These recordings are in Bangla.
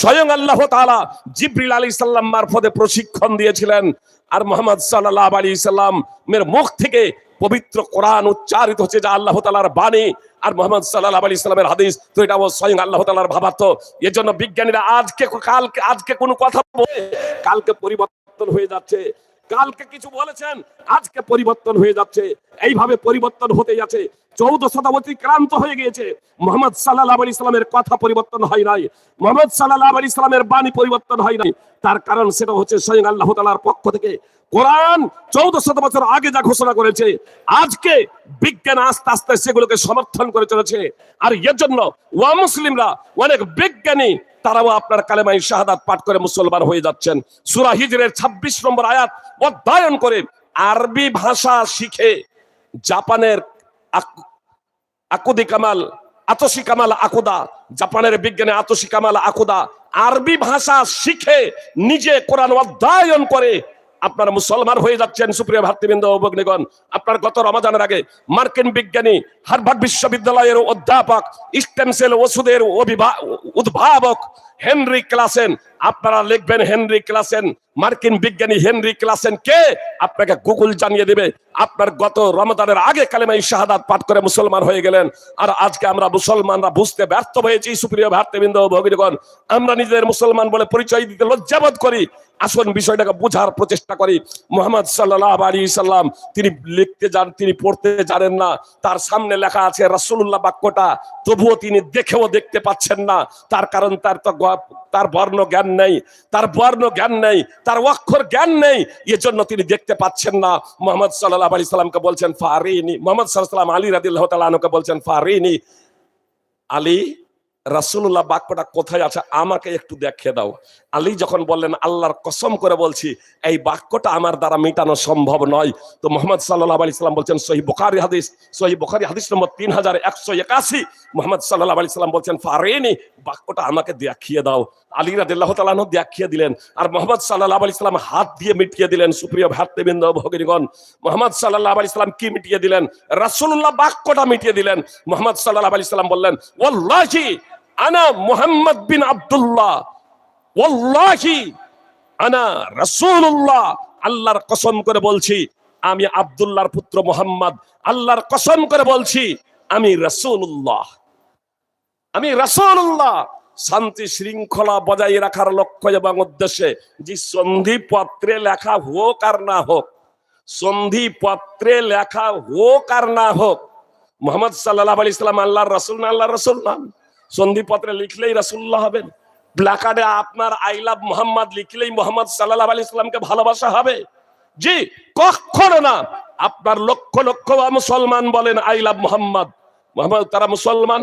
স্বয়ং আল্লাহ তাআলা জিব্রিল আলী সাল্লাম মারফতে প্রশিক্ষণ দিয়েছিলেন। আর মোহাম্মদ সাল্লাহ আলী সাল্লামের মুখ থেকে পবিত্র কোরআন উচ্চারিত হচ্ছে, যা আল্লাহ তালার বাণী। আর মোহাম্মদ সাল্লাহ আলী ইসলামের হাদিস, তো এটা স্বয়ং আল্লাহ তালার ভাবার্থ। এর জন্য বিজ্ঞানীরা আজকে কালকে আজকে কোনো কথা বলে, কালকে পরিবর্তন হয়ে যাচ্ছে। কালকে কিছু বলেছেন, আজকে পরিবর্তন হয়ে যাচ্ছে। এইভাবে পরিবর্তন হতে যাচ্ছে। চৌদ্দ শতাব্দী ক্রান্ত হয়ে গিয়েছে। মোহাম্মদ সাল্লাহ আলী ইসলামের কথা পরিবর্তন হয় নাই। মোহাম্মদ সাল্লাহ আলী ইসলামের বাণী পরিবর্তন হয় নাই। তার কারণ সেটা হচ্ছে স্বয়ং আল্লাহ তালার পক্ষ থেকে কোরআন চৌদ্দ শত বছর আগে যা ঘোষণা করেছে, আজকে বিজ্ঞান আস্তে আস্তে সেগুলোকে সমর্থন করে চলেছে। আর এর জন্য ওয়া মুসলিমরা অনেক বিজ্ঞানী, তারাও আপনার কালেমাই শাহাদাত পাঠ করে মুসলমান হয়ে যাচ্ছেন। সুরা হিজরের ২৬ নম্বর আয়াত অধ্যয়ন করে আরবি ভাষা শিখে জাপানের আকুদি কামাল, আতসি কামাল আকুদা। জাপানের বিজ্ঞানে আতসি কামাল আকুদা। আরবি ভাষা শিখে নিজে কোরআন অধ্যয়ন করে আপনার মুসলমান হয়ে যাচ্ছেন, সুপ্রিয় ভাতৃবৃন্দ ও ভগ্নীগণ। আপনার গত রমাজানের আগে মার্কিন বিজ্ঞানী হার্ভার্ড বিশ্ববিদ্যালয়ের অধ্যাপক, স্টেম সেল ওষুধের অভিভা- উদ্ভাবক হেনরি ক্লাসেন, আপনারা লিখবেন হেনরি ক্লাসেন, মার্কিন বিজ্ঞানী হেনরি ক্লাসেন কে? আপনাকে গুগল জানিয়ে দেবে, আপনার গত রমজানের আগে কালেমাই শাহাদাত পাঠ করে মুসলমান হয়ে গেলেন। আর আজকে আমরা মুসলমানরা বুঝতে ব্যর্থ হয়েছি, সুপ্রিয় ভাতৃবৃন্দ ও ভগিনীগণ। আমরা নিজেদের মুসলমান বলে পরিচয় দিতে লজ্জাবোধ করি আসল বিষয়টাকে বোঝার প্রচেষ্টা করি। মোহাম্মদ সাল্লাহ আলী সাল্লাম, তিনি লিখতে যান, তিনি পড়তে জানেন না, তার সামনে লেখা আছে রাসূলুল্লাহ বাক্যটা, তবুও তিনি দেখেও দেখতে পাচ্ছেন না, তার কারণ তার তো তার বর্ণ জ্ঞান নেই, তার বর্ণ জ্ঞান নেই, তার অক্ষর জ্ঞান নেই, এজন্য তিনি দেখতে পাচ্ছেন না। মোহাম্মদ সাল্লাহ আলি সাল্লামকে বলছেন, ফারিনি। মোহাম্মদ সাল্লাহ আলী রাদিল্লাহ তালকে বলছেন, ফারিনি। আলী রাসূলুল্লাহ বাক্যটা কোথায় আছে আমাকে একটু দেখিয়ে দাও। আলী যখন বললেন, আল্লাহর কসম করে বলছি, এই বাক্যটা আমার দ্বারা মেটানো সম্ভব নয়। তো মোহাম্মদ সাল্লাহ আলি সাল্লাম বলছেন সহি বুখারি হাদিস সহি বুখারি হাদিস নম্বর তিন হাজার একশো একাশি। মোহাম্মদ সাল্লাহ আলি সাল্লাম বলছেন, ফারেনি, বাক্যটা আমাকে দেখিয়ে দাও। আলী রাদিল্লাহ তালাহ দেখিয়ে দিলেন আর মোহাম্মদ সাল্লাহ আলি সাল্লাম হাত দিয়ে মিটিয়ে দিলেন, সুপ্রিয় ভাতৃবৃন্দ ভগিনীগণ। মোহাম্মদ সাল্লাহ আলি সাল্লাম কি মিটিয়ে দিলেন? রাসূলুল্লাহ বাক্যটা মিটিয়ে দিলেন। মোহাম্মদ সাল্লাহ আলি সাল্লাম বললেন, ওয়াল্লাহি আনা মুহাম্মদ বিন আব্দুল্লাহ। ওয়াল্লাহি আনা রাসূলুল্লাহ। আল্লাহর কসম করে বলছি, আমি আব্দুল্লাহর পুত্র মোহাম্মদ। আল্লাহর কসম করে বলছি, আমি রাসূলুল্লাহ। আমি রাসূলুল্লাহ। শান্তি শৃঙ্খলা বজায় রাখার লক্ষ্য এবং উদ্দেশ্যে যে সন্ধি পত্রে লেখা হোক আর না হোক সন্ধি পত্রে লেখা হোক আর না হোক, মোহাম্মদ সাল্লাহ আলি ইসলাম আল্লাহর রাসূল না আল্লাহর রাসূল না? সন্ধি পত্রে লিখলেই রাসূলুল্লাহ হবেন। প্লাকার্ডে আপনার আই লাভ মোহাম্মদ লিখলেই মোহাম্মদ সাল্লাহ আলি ইসলামকে ভালোবাসা হবে। জি, কখনো না। আপনার লক্ষ লক্ষ মুসলমান বলেন, আই লাভ মোহাম্মদ। মোহাম্মদ, তারা মুসলমান,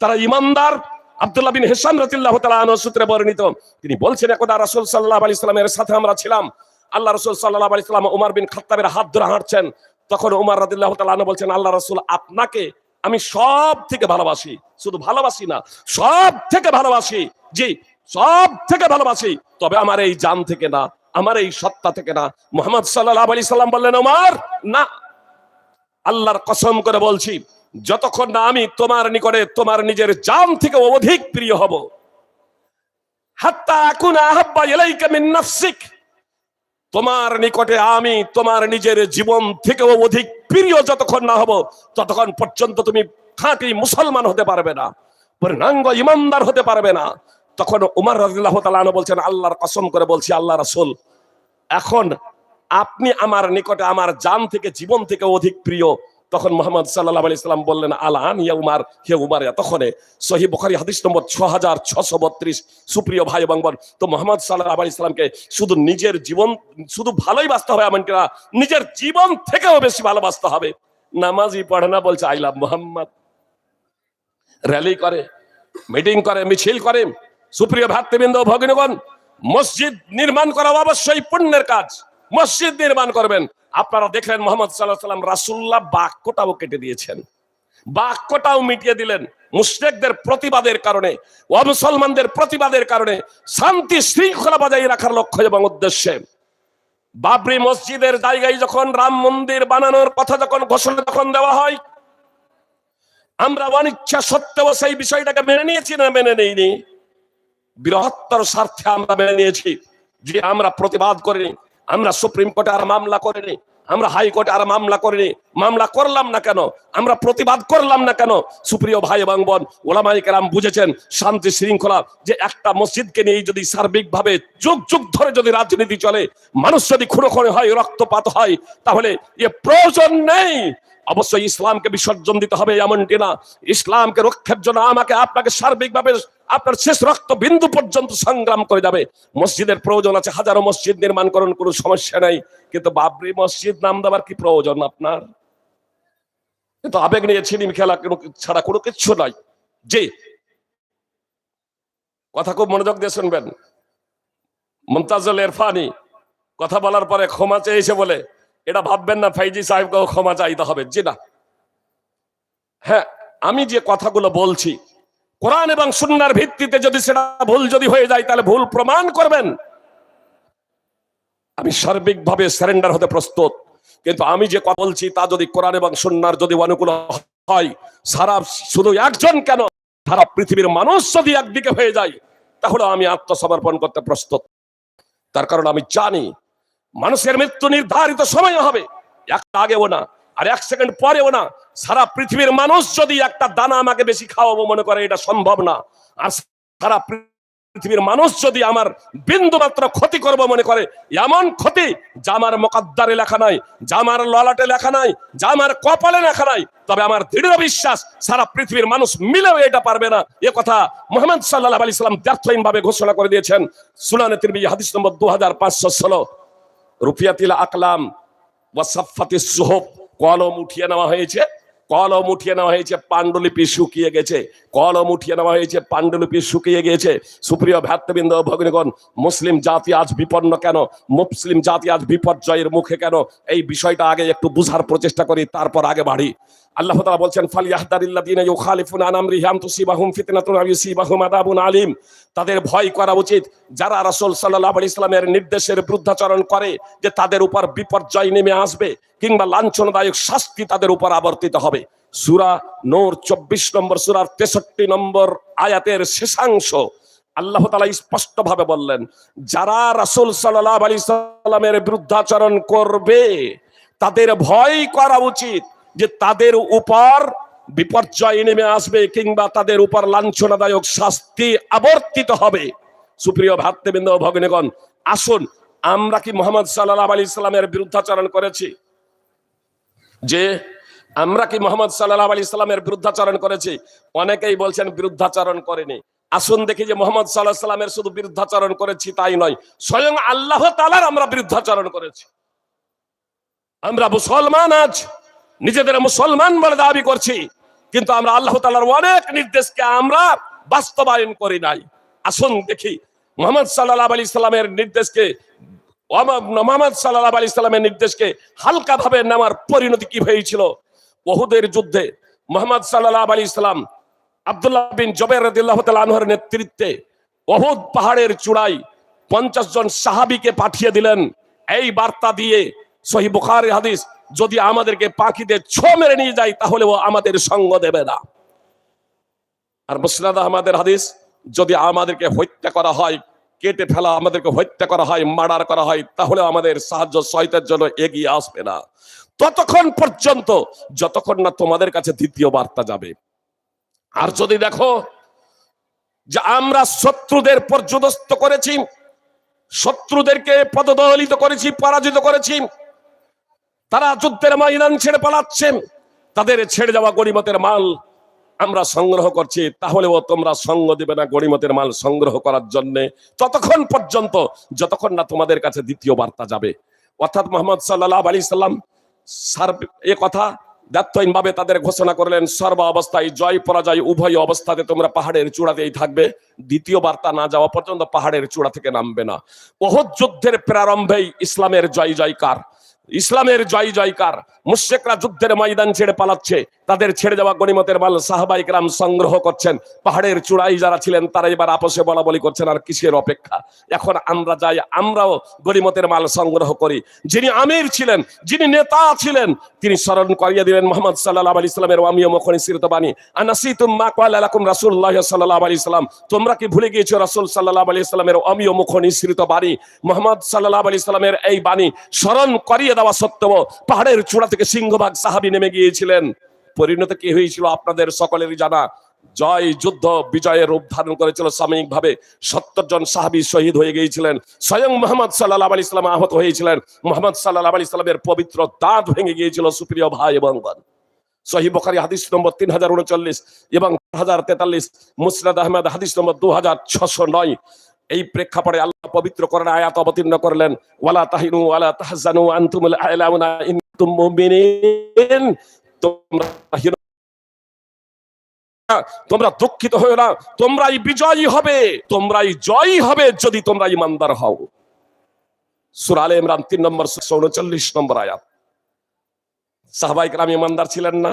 তারা ইমানদার। আব্দুল্লাহ বিন হেসান রাতিল্লাহ তাআলা সূত্রে বর্ণিত, তিনি বলছেন, একদা রাসূল সাল্লাল্লাহু আলাইহি সাল্লামের সাথে আমরা ছিলাম। আল্লাহ রাসূল সাল্লাল্লাহু আলাইহি সাল্লাম উমর বিন খাত্তাবের হাত ধরে হাঁটছেন। তখন উমর রাদিয়াল্লাহু তাআলা বলছেন, আল্লাহ রাসূল আপনাকে আমি সব থেকে ভালোবাসি। শুধু ভালোবাসি না সব থেকে ভালোবাসি। জি সব থেকে ভালোবাসি। তবে আমার এই জান থেকে না, আমার এই সত্তা থেকে না। মুহাম্মদ সাল্লাল্লাহু আলাইহি সাল্লাম বললেন, ওমর, না। আল্লাহর কসম করে বলছি, যতক্ষণ না আমি তোমার নিকটে তোমার নিজের জান থেকে অধিক প্রিয় হব তোমার নিকটে আমি তোমার নিজের জীবন থেকেও অধিক প্রিয় যতক্ষণ না হব, ততক্ষণ পর্যন্ত তুমি খাঁটি মুসলমান হতে পারবে না, পূর্ণাঙ্গ ইমানদার হতে পারবে না। তখন উমার রাজিল্লাহ তাআলা বলছেন, আল্লাহর কসম করে বলছি, আল্লাহ রাসুল, এখন আপনি আমার নিকটে আমার জান থেকে জীবন থেকে অধিক প্রিয় তখন মোহাম্মদ সাল্লাহ আলি সাল্লাম বললেন আলান ইয়া উমার হে উমার তখন। সহি বুখারী হাদিস নম্বর ছ হাজার ছশো বত্রিশ। সুপ্রিয় ভাই এবং বোন, তো মোহাম্মদ সাল্লাহ আলি সাল্লামকে শুধু নিজের জীবন, শুধু ভালোই বাঁচতে হবে, এমনকি না, নিজের জীবন থেকেও বেশি ভালোবাসতে হবে। নামাজই পড়ে না, বলছে আইলাম মোহাম্মদ। র্যালি করে, মিটিং করে, মিছিল করে। সুপ্রিয় ভাতৃবৃন্দ, ভগিনীগণ, মসজিদ নির্মাণ করা অবশ্যই পুণ্যের কাজ। মসজিদ নির্মাণ করবেন। আপনারা দেখলেন মোহাম্মদ সাল্লাহ সাল্লাম রাসুল্লাহ বাক্যটাও কেটে দিয়েছেন। বাক্যটাও মিটিয়ে দিলেন মুশরিকদের প্রতিবাদের কারণে মুসলমানদের প্রতিবাদের কারণে শান্তি শৃঙ্খলা বজায় রাখার লক্ষ্য এবং উদ্দেশ্যে। বাবরি মসজিদের জায়গায় যখন রাম মন্দির বানানোর কথা যখন ঘোষণা যখন দেওয়া হয়, আমরা অনিচ্ছা সত্ত্বেও সেই বিষয়টাকে মেনে নিয়েছি না মেনে নেইনি? বৃহত্তর স্বার্থে আমরা মেনে নিয়েছি যে আমরা প্রতিবাদ করিনি। আমরা সুপ্রিম কোর্টে আর মামলা করিনি, আমরা হাইকোর্টে আর মামলা করিনি, মামলা করলাম না কেন? আমরা প্রতিবাদ করলাম না কেন? সুপ্রিয় ভাই এবং বোন ওলামাই কেরাম বুঝেছেন শান্তি শৃঙ্খলা যে একটা মসজিদকে নিয়ে যদি সার্বিকভাবে যুগ যুগ ধরে যদি রাজনীতি চলে, মানুষ যদি খুঁড়ো হয়, রক্তপাত হয়, তাহলে এ প্রয়োজন নেই। অবশ্যই ইসলামকে বিসর্জন দিতে হবে এমনটি না। ইসলামকে রক্ষার জন্য আমাকে আপনাকে সার্বিকভাবে আপনার শেষ রক্ত বিন্দু পর্যন্ত সংগ্রাম করে যাবে। মসজিদের প্রয়োজন আছে, হাজারো মসজিদ নির্মাণ করুন, কোনো সমস্যা নাই। কিন্তু বাবরি মসজিদ নাম দেওয়ার কি প্রয়োজন আপনার? কিন্তু আবেগ নিয়ে ছিনিম খেলা ছাড়া কোনো কিচ্ছু নাই। জি। কথা খুব মনোযোগ দিয়ে শুনবেন। মুমতাজুল এরফানি কথা বলার পরে ক্ষমা চেয়েছে বলে, এটা ভাববেন না, ফাইজি সাহেবকেও ক্ষমা চাইতে হবে। জি না। হ্যাঁ আমি যে কথাগুলো বলছি কোরআন এবং সুন্নার ভিত্তিতে যদি সেটা ভুল যদি হয়ে যায়, তাহলে ভুল প্রমাণ করবেন। আমি সার্বিকভাবে সারেন্ডার হতে প্রস্তুত। কিন্তু আমি যে কথা বলছি, তা যদি কোরআন এবং সুন্নার যদি অনুকূল হয়, সারা শুধু একজন কেন? সারা পৃথিবীর মানুষ যদি একদিকে হয়ে যায়, তাহলে আমি আত্মসমর্পণ করতে প্রস্তুত। তার কারণ আমি জানি, মানুষের মৃত্যু নির্ধারিত সময় হবে। একটা আগেও না, আর এক সেকেন্ড পরেও না সারা পৃথিবীর মানুষ যদি একটা দানা আমাকে বেশি খাওয়াবো মনে করে, এটা সম্ভব না। আর সারা পৃথিবীর মানুষ যদি আমার বিন্দু মাত্র ক্ষতি করব মনে করে, এমন ক্ষতি যা আমার মোকাদ্দারে লেখা নাই, যা আমার ললাটে লেখা নাই, যা আমার কপালে লেখা নাই, তবে আমার দৃঢ় বিশ্বাস সারা পৃথিবীর মানুষ মিলেও এটা পারবে না। এ কথা মোহাম্মদ সাল্লাহ আলি সাল্লাম ব্যর্থহীন ভাবে ঘোষণা করে দিয়েছেন সুনানে তিরবি হাদিস নম্বর দু হাজার পাঁচশো ষোলো। রুফিয়াতিল আকলাম ওয়াসাফাতি সুহব কলম উঠিয়ে নেওয়া হয়েছে। কলম উঠিয়ে নেওয়া হয়েছে, পাণ্ডুলিপি শুকিয়ে গেছে। কলম উঠিয়ে নেওয়া হয়েছে, পাণ্ডুলিপি শুকিয়ে গিয়েছে সুপ্রিয় ভ্রাতৃবৃন্দ ভগ্নীগণ, মুসলিম জাতি আজ বিপন্ন কেন? মুসলিম জাতি আজ বিপর্যয়ের মুখে কেন? এই বিষয়টা আগে একটু বুঝার প্রচেষ্টা করি, তারপর আগে বাড়ি। আল্লাহ তাআলা বলছেন, ফালিয়াহদারিল্লাযিনা ইউখালিফুনা আন আমরিহি আম তুসিবাহুম ফিতনাতুন আও ইউসিবাহুম আযাবুন আলিম। তাদের ভয় করা উচিত, যারা রাসূল সাল্লাল্লাহু আলাইহি ইসলামের নির্দেশের বিরুদ্ধাচরণ করে, যে তাদের উপর বিপর্যয় নেমে আসবে কিংবা লাঞ্ছনদায়ক শাস্তি তাদের উপর আবর্তিত হবে। সূরা নূর 24 নম্বর, সূরার 63 নম্বর আয়াতের শেষাংশ আল্লাহ তালা স্পষ্ট ভাবে বললেন, যারা রাসূল সাল্লাল্লাহু আলাইহি সাল্লামের বিরুদ্ধাচরণ করবে, তাদের ভয় করা উচিত যে তাদের উপর বিপর্যয় নেমে আসবে কিংবা তাদের উপর লাঞ্ছনাদায়ক শাস্তি আবর্তিত হবে। সুপ্রিয় ভাতৃবৃন্দ ভগ্নীগণ, আসুন আমরা কি মোহাম্মদ সাল্লাহ আলী ইসলামের বিরুদ্ধাচরণ করেছি? যে আমরা কি মোহাম্মদ সাল্লাহ আলী ইসলামের বিরুদ্ধাচরণ করেছি? অনেকেই বলছেন বিরুদ্ধাচরণ করেনি। আসুন দেখি যে মোহাম্মদ সাল্লাহ সাল্লামের শুধু বিরুদ্ধাচরণ করেছি তাই নয়, স্বয়ং আল্লাহ তালার আমরা বিরুদ্ধাচরণ করেছি। আমরা মুসলমান আজ নিজেদের মুসলমান বলে দাবি করছি। কিন্তু আমরা আল্লাহ তালার অনেক নির্দেশকে আমরা বাস্তবায়ন করি নাই। আসুন দেখি, মোহাম্মদ সাল্লাহ আলী ইসলামের নির্দেশকে, মোহাম্মদ সাল্লাহ আলী ইসলামের নির্দেশকে হালকা ভাবে নেওয়ার পরিণতি কি হয়েছিল? বহুদের যুদ্ধে মোহাম্মদ সাল্লাহ আলী ইসলাম আব্দুল্লাহ বিন জবের আনহুর নেতৃত্বে ওহুদ পাহাড়ের চূড়ায় পঞ্চাশ জন সাহাবীকে পাঠিয়ে দিলেন। এই বার্তা দিয়ে সহি বুখারী হাদিস, যদি আমাদেরকে পাখিদের ছো মেরে নিয়ে যায়, তাহলে ও আমাদের সঙ্গ দেবে না। আর মুসনাদ আহমদের হাদিস, যদি আমাদেরকে হত্যা করা হয়, কেটে ফেলা, আমাদেরকে হত্যা করা হয়, মার্ডার করা হয়, তাহলে আমাদের সাহায্য সহায়তার জন্য এগিয়ে আসবে না। ততক্ষণ পর্যন্ত, যতক্ষণ না তোমাদের কাছে দ্বিতীয় বার্তা যাবে। আর যদি দেখো যে আমরা শত্রুদের পর্যদস্ত করেছি, শত্রুদেরকে পদদলিত করেছি, পরাজিত করেছি তারা যুদ্ধের ময়দান ছেড়ে পালাচ্ছে। তাদের ছেড়ে যাওয়া গরিমতের মাল আমরা সংগ্রহ করছি। তাহলেও তোমরা সঙ্গ দিবে না গরিমতের মাল সংগ্রহ করার জন্য। ততক্ষণ পর্যন্ত, যতক্ষণ না তোমাদের কাছে দ্বিতীয় বার্তা যাবে। অর্থাৎ মোহাম্মদ সাল্লাহ আলী সাল্লাম সার্ব এ কথা দায়িত্বহীন ভাবে তাদের ঘোষণা করলেন, সর্ব অবস্থায় জয় পরাজয় উভয় অবস্থাতে তোমরা পাহাড়ের চূড়াতেই থাকবে। দ্বিতীয় বার্তা না যাওয়া পর্যন্ত পাহাড়ের চূড়া থেকে নামবে না। ওহদ যুদ্ধের প্রারম্ভেই ইসলামের জয় জয়কার। ইসলামের জয় জয়কার। মুশেকরা যুদ্ধের ময়দান ছেড়ে পালাচ্ছে। তাদের ছেড়ে যাওয়া গণিমতের মাল সাহাবাইকরাম সংগ্রহ করছেন। পাহাড়ের চূড়াই যারা ছিলেন, তারা এবার আপসে বলা বলি করছেন আর কিসের অপেক্ষা? এখন আমরা যাই, আমরাও গণিমতের মাল সংগ্রহ করি। যিনি আমির ছিলেন, যিনি নেতা ছিলেন, তিনি স্মরণ করিয়ে দিলেন মোহাম্মদ সাল্লাহ আলী ইসলামের অমিয় মুখনি বাণী আনাসি তুম্মা কালাকুম রাসূলুল্লাহ সাল্লাল্লাহু আলাইহি সাল্লাম। তোমরা কি ভুলে গিয়েছো রাসূল সাল্লাল্লাহু আলাইহি সাল্লামের অমিয় মুখনি বাণী মোহাম্মদ সাল্লাল্লাহু আলাইহি সাল্লামের এই বাণী স্মরণ করিয়ে দেওয়া সত্ত্বেও পাহাড়ের চূড়া থেকে সিংহভাগ সাহাবী নেমে গিয়েছিলেন। পরিণত কি হয়েছিল আপনাদের সকলেরই জানা? জয় যুদ্ধ বিজয়ের রূপ ধারণ করেছিল সাময়িক ভাবে সত্তর জন সাহাবী শহীদ হয়ে গিয়েছিলেন। স্বয়ং মোহাম্মদ সাল্লাহ আলি ইসলাম আহত হয়েছিলেন। মোহাম্মদ সাল্লাহ আলি ইসলামের পবিত্র দাঁত ভেঙে গিয়েছিল সুপ্রিয় ভাই এবং বোন। সহি বখারি হাদিস নম্বর তিন হাজার উনচল্লিশ এবং হাজার তেতাল্লিশ মুসরাদ আহমেদ হাদিস নম্বর দু হাজার ছশো নয়। এই প্রেক্ষাপটে আল্লাহ পবিত্র করেন আয়াত অবতীর্ণ করলেন, ওয়ালা তাহিনু ওয়ালা তাহজানু আনতুমুল আ'লাউনা ইন তোমরা দুঃখিত হও না, তোমরাই বিজয়ী হবে, তোমরাই জয়ী হবে যদি তোমরা ইমানদার হও। সূরা আলে ইমরান তিন নম্বর উনচল্লিশ নম্বর আয়াত। সাহবাই রাম ইমানদার ছিলেন না?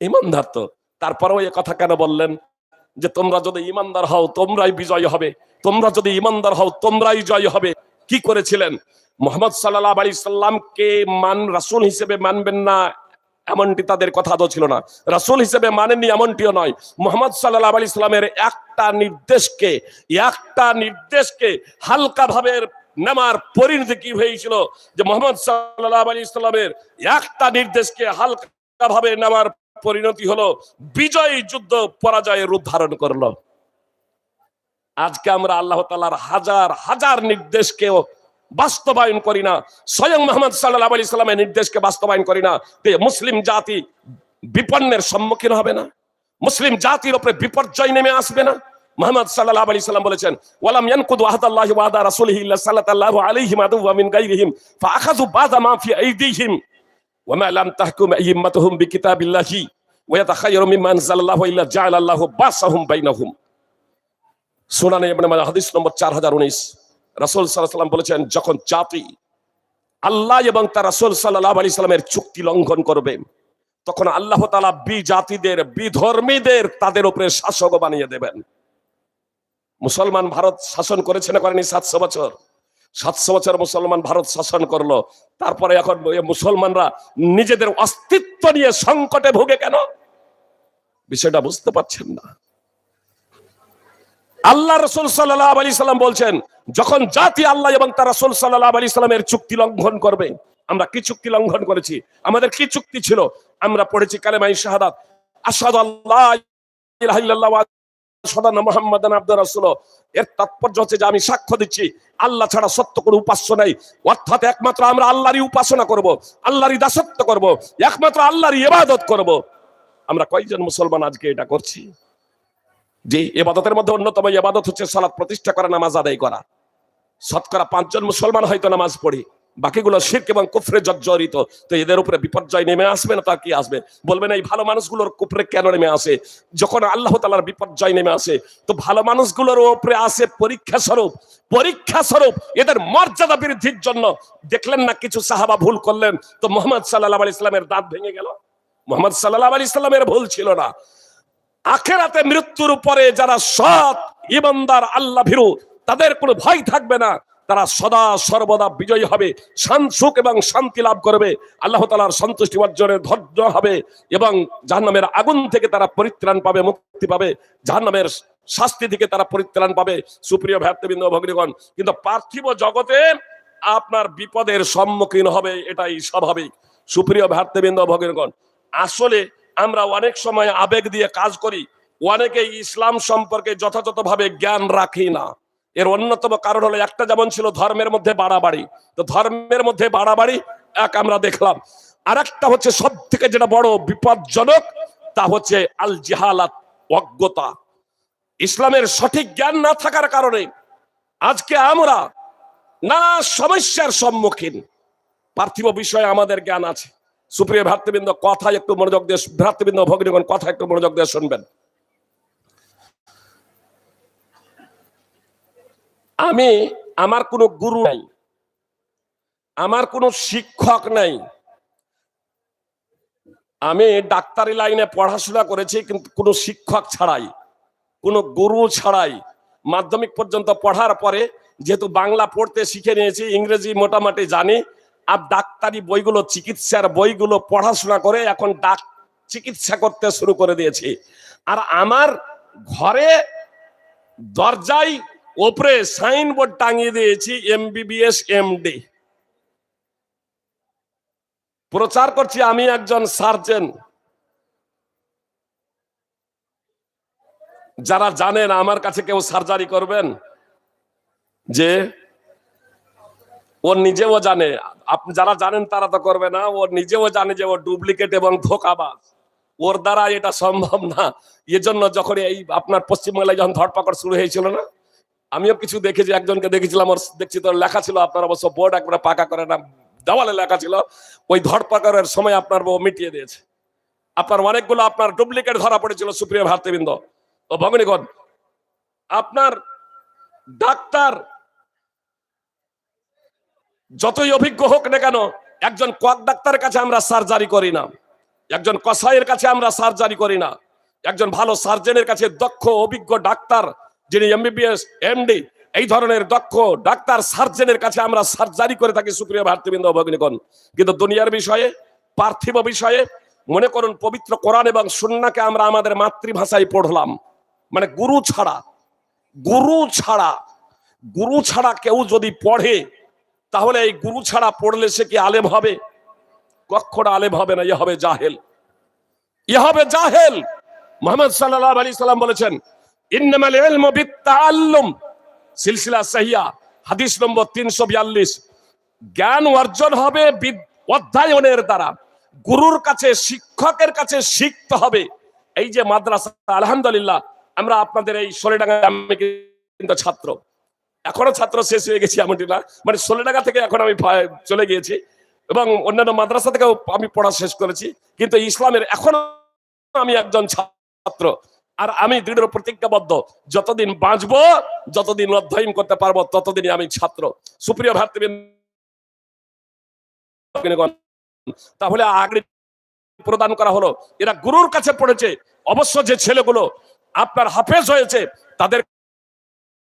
ইমানদার তো। তারপরেও এ কথা কেন বললেন? যে তোমরা যদি ইমানদার হও, তোমরাই বিজয় হবে। তোমরা যদি ইমানদার হও, তোমরাই জয় হবে। কি করেছিলেন? মোহাম্মদ সাল্লাহ আলী সাল্লামকে মান, রাসূল হিসেবে মানবেন না, এমনটি তাদের কথা তো ছিল না। রাসূল হিসেবে মানেননি এমনটিও নয়। মোহাম্মদ সাল্লাহ আলী ইসলামের একটা নির্দেশকে একটা নির্দেশকে হালকা ভাবে নেমার পরিণতি কি হয়েছিল? যে মোহাম্মদ সাল্লাহ আলী ইসলামের একটা নির্দেশকে হালকা ভাবে নেমার পরিণতি হলো, বিজয়ী যুদ্ধ পরাজয়ের রূপ ধারণ করল। আজকে আমরা আল্লাহ তালার হাজার হাজার নির্দেশকেও বাস্তবায়ন করি না। স্বয়ং মোহাম্মদ সাল্লাহ আলী ইসলামের নির্দেশকে বাস্তবায়ন করি না। মুসলিম জাতি বিপন্নের সম্মুখীন হবে না। মুসলিম জাতির উপরে বিপর্যয় নেমে আসবে না। মোহাম্মদ সাল্লাল্লাহু আলাইহি সাল্লাম বলেছেন, ওয়ালাম ইয়ানকুদু আহদাল্লাহি ওয়া আহদা রাসূলিহি সাল্লাল্লাহু আলাইহি ওয়া মিন গায়রিহিম, ফাআখাযু বাযা মা ফি আইদিহিম, ওয়া মা লাম তাহকুম আইম্মাতুহুম বিকিতাবিল্লাহি, ওয়া ইয়াতাখায়্যারু মিম্মা আনজালাল্লাহু ইল্লা জাআলা আল্লাহু বাসাহুম বাইনাহুম। সুনানে ইবনে মাজাহ, হাদিস নম্বর 4019 রাসূল সাল্লাল্লাহু সাল্লাম বলেছেন, যখন জাতি আল্লাহ এবং তার রাসূল সাল্লাল্লাহু আলাইহি সাল্লামের চুক্তি লঙ্ঘন করবে, তখন আল্লাহ তাআলা বি জাতিদের বিধর্মীদের তাদের উপরে শাসক বানিয়ে দেবেন। মুসলমান ভারত শাসন করেছে না করেনি সাতশো বছর? সাতশো বছর মুসলমান ভারত শাসন করল, তারপরে এখন মুসলমানরা নিজেদের অস্তিত্ব নিয়ে সংকটে ভোগে কেন? বিষয়টা বুঝতে পারছেন না। আল্লাহ রসুল সাল্লাহ আলী সাল্লাম বলছেন, যখন জাতি আল্লাহ এবং তার রসুল সাল্লাহ আলী সাল্লামের চুক্তি লঙ্ঘন করবে, আমরা কি চুক্তি লঙ্ঘন করেছি? আমাদের কি চুক্তি ছিল? আমরা পড়েছি কালেমাই শাহাদাত আসাদ আল্লাহ এর তাৎপর্য হচ্ছে যে আমি সাক্ষ্য দিচ্ছি, আল্লাহ ছাড়া সত্য নাই। অর্থাৎ একমাত্র আমরা আল্লাহরই উপাসনা করব দাসত্ব করব, একমাত্র আল্লাহরই ইবাদত করব। আমরা কয়জন মুসলমান আজকে এটা করছি? যে এবাদতের মধ্যে অন্যতম ইবাদত হচ্ছে সালাত প্রতিষ্ঠা করা, নামাজ আদায় করা। শতকরা পাঁচজন মুসলমান হয়তো নামাজ পড়ি, বাকিগুলো শির্ক এবং কুফরে জর্জরিত। তো এদের উপরে বিপর্যয় নেমে আসবে না, তা কি আসবে? বলবেন এই ভালো মানুষগুলোর কুফরে কেন নেমে আসে? যখন আল্লাহ তালার বিপর্যয় নেমে আসে, তো ভালো মানুষগুলোর উপরে আসে পরীক্ষা স্বরূপ। পরীক্ষা স্বরূপ এদের মর্যাদা বৃদ্ধির জন্য। দেখলেন না কিছু সাহাবা ভুল করলেন? তো মোহাম্মদ সাল্লাহ আলি ইসলামের দাঁত ভেঙে গেল। মোহাম্মদ সাল্লাহ আলি ইসলামের ভুল ছিল না। আখেরাতে মৃত্যুর উপরে যারা সৎ ইমানদার আল্লাহ ভীরু, তাদের কোনো ভয় থাকবে না। তারা সদা সর্বদা বিজয়ী হবে সুখ এবং শান্তি লাভ করবে। আল্লাহ তালার সন্তুষ্টি অর্জনের ধৈর্য হবে এবং জাহান্নামের আগুন থেকে তারা পরিত্রাণ পাবে, মুক্তি পাবে। জাহান্নামের শাস্তি থেকে তারা পরিত্রাণ পাবে। সুপ্রিয় ভ্যাতৃবৃন্দ ভগ্নীগণ, কিন্তু পার্থিব জগতে আপনার বিপদের সম্মুখীন হবে, এটাই স্বাভাবিক। সুপ্রিয় ভ্রাতৃবৃন্দ ভগ্নীগণ, আসলে আমরা অনেক সময় আবেগ দিয়ে কাজ করি অনেকে ইসলাম সম্পর্কে যথাযথভাবে জ্ঞান রাখি না। এর অন্যতম কারণ হলো একটা যেমন ছিল ধর্মের মধ্যে বাড়াবাড়ি। তো ধর্মের মধ্যে বাড়াবাড়ি এক আমরা দেখলাম। আর একটা হচ্ছে সব থেকে যেটা বড় বিপজ্জনক, তা হচ্ছে আল জিহালাত অজ্ঞতা। ইসলামের সঠিক জ্ঞান না থাকার কারণে আজকে আমরা নানা সমস্যার সম্মুখীন। পার্থিব বিষয়ে আমাদের জ্ঞান আছে। সুপ্রিয় ভ্রাতৃবৃন্দ, কথা একটু মনোযোগ দিয়ে ভ্রাতৃবৃন্দ, ভগ্নীগণ, কথা একটু মনোযোগ দিয়ে শুনবেন। আমি, আমার কোনো গুরু নাই, আমার কোনো শিক্ষক নাই। আমি ডাক্তারি লাইনে পড়াশোনা করেছি, কিন্তু কোনো শিক্ষক ছাড়াই, কোনো গুরু ছাড়াই। মাধ্যমিক পর্যন্ত পড়ার পরে যেহেতু বাংলা পড়তে শিখে নিয়েছি, ইংরেজি মোটামুটি জানি আর ডাক্তারি বইগুলো, চিকিৎসার বইগুলো পড়াশোনা করে এখন ডাক চিকিৎসা করতে শুরু করে দিয়েছি। আর আমার ঘরে দরজায় ওপরে সাইনবোর্ড টাঙিয়ে দিয়েছি, এমবিবিএস, এমডি। প্রচার করছি, আমি একজন সার্জন। যারা জানেন, আমার কাছে কেউ সার্জারি করবেন? যে ও নিজেও জানে। আপনি যারা জানেন তারা তো করবে না। ও নিজেও জানে যে ও ডুপ্লিকেট এবং ধোকাবাজ। ওর দ্বারা এটা সম্ভব না। এজন্য যখন এই আপনার পশ্চিমবাংলায় যখন ধরপাকড় শুরু হয়েছিল না, আমিও কিছু দেখেছি, একজনকে দেখেছিলাম, ওর দেখছি তো লেখা ছিল, আপনার অবশ্য বোর্ড একবারে পাকা করে না, দেওয়ালে লেখা ছিল, ওই ধরপাকড়ের সময় আপনার বউ মিটিয়ে দিয়েছে। আপনার অনেকগুলো আপনার ডুপ্লিকেট ধরা পড়েছিল সুপ্রিয় ভারতীবৃন্দ ও ভগনীগণ, আপনার ডাক্তার যতই অভিজ্ঞ হোক না কেন, একজন কক ডাক্তারের কাছে আমরা সার্জারি করি না। একজন কসাইয়ের কাছে আমরা সার্জারি করি না। একজন ভালো সার্জনের কাছে দক্ষ, অভিজ্ঞ ডাক্তার, যিনি এমবিবিএস, এমডি, এই ধরনের দক্ষ ডাক্তার, সার্জনের কাছে আমরা সার্জারি করে থাকি, সুপ্রিয় ভারতীবৃন্দ ভগিনীগণ। কিন্তু দুনিয়ার বিষয়ে, পার্থিব বিষয়ে, মনে করুন, পবিত্র কোরআন এবং সুন্নাকে আমরা আমাদের মাতৃভাষায় পড়লাম। মানে গুরু ছাড়া গুরু ছাড়া গুরু ছাড়া কেউ যদি পড়ে তাহলে এই গুরু ছাড়া পড়লে সে কি আলেম হবে? কখনো আলেম হবে না ইয়ে হবে জাহেল। ইয়ে হবে জাহেল। মোহাম্মদ সাল্লাল্লাহু আলাইহি সাল্লাম বলেছেন হাদিস নম্বর 342 জ্ঞান অর্জন হবে দ্বারা। গুরুর কাছে, শিক্ষকের কাছে শিখতে হবে। এই যে আলহামদুলিল্লাহ, আমরা আপনাদের এই ছাত্র। এখনও ছাত্র শেষ হয়ে গেছি এমনটি না। মানে সোলেডাঙ্গা থেকে এখন আমি চলে গিয়েছি এবং অন্যান্য মাদ্রাসা থেকেও আমি পড়া শেষ করেছি। কিন্তু ইসলামের এখনও আমি একজন ছাত্র। আর আমি দৃঢ় প্রতিজ্ঞাবদ্ধ। যতদিন বাঁচবো, যতদিন অধ্যয়ন করতে পারব, ততদিনই আমি ছাত্র। সুপ্রিয় ভাতৃবৃন্দ তাহলে আগ্রী প্রদান করা হলো। এরা গুরুর কাছে পড়েছে। অবশ্য যে ছেলেগুলো আপনার হাফেজ হয়েছে, তাদের